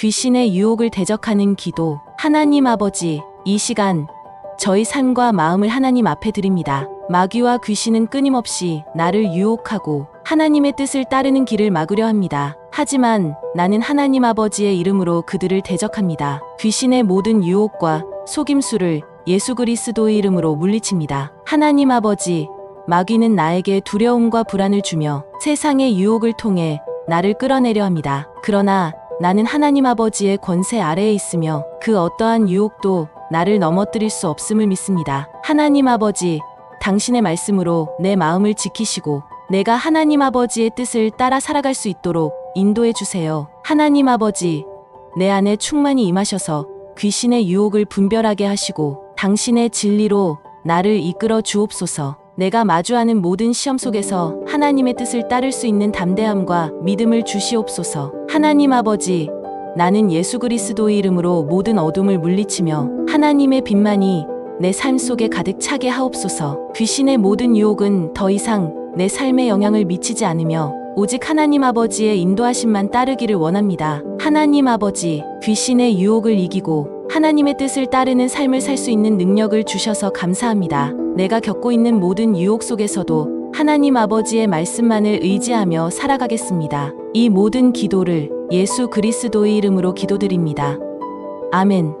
귀신의 유혹을 대적하는 기도. 하나님 아버지, 이 시간 저희 삶과 마음을 하나님 앞에 드립니다. 마귀와 귀신은 끊임없이 나를 유혹하고 하나님의 뜻을 따르는 길을 막으려 합니다. 하지만 나는 하나님 아버지의 이름으로 그들을 대적합니다. 귀신의 모든 유혹과 속임수를 예수 그리스도의 이름으로 물리칩니다. 하나님 아버지, 마귀는 나에게 두려움과 불안을 주며 세상의 유혹을 통해 나를 끌어내려 합니다. 그러나 나는 하나님 아버지의 권세 아래에 있으며 그 어떠한 유혹도 나를 넘어뜨릴 수 없음을 믿습니다. 하나님 아버지, 당신의 말씀으로 내 마음을 지키시고 내가 하나님 아버지의 뜻을 따라 살아갈 수 있도록 인도해 주세요. 하나님 아버지, 내 안에 충만히 임하셔서 귀신의 유혹을 분별하게 하시고 당신의 진리로 나를 이끌어 주옵소서. 내가 마주하는 모든 시험 속에서 하나님의 뜻을 따를 수 있는 담대함과 믿음을 주시옵소서. 하나님 아버지, 나는 예수 그리스도의 이름으로 모든 어둠을 물리치며 하나님의 빛만이 내 삶 속에 가득 차게 하옵소서. 귀신의 모든 유혹은 더 이상 내 삶에 영향을 미치지 않으며 오직 하나님 아버지의 인도하심만 따르기를 원합니다. 하나님 아버지, 귀신의 유혹을 이기고 하나님의 뜻을 따르는 삶을 살 수 있는 능력을 주셔서 감사합니다. 내가 겪고 있는 모든 유혹 속에서도 하나님 아버지의 말씀만을 의지하며 살아가겠습니다. 이 모든 기도를 예수 그리스도의 이름으로 기도드립니다. 아멘.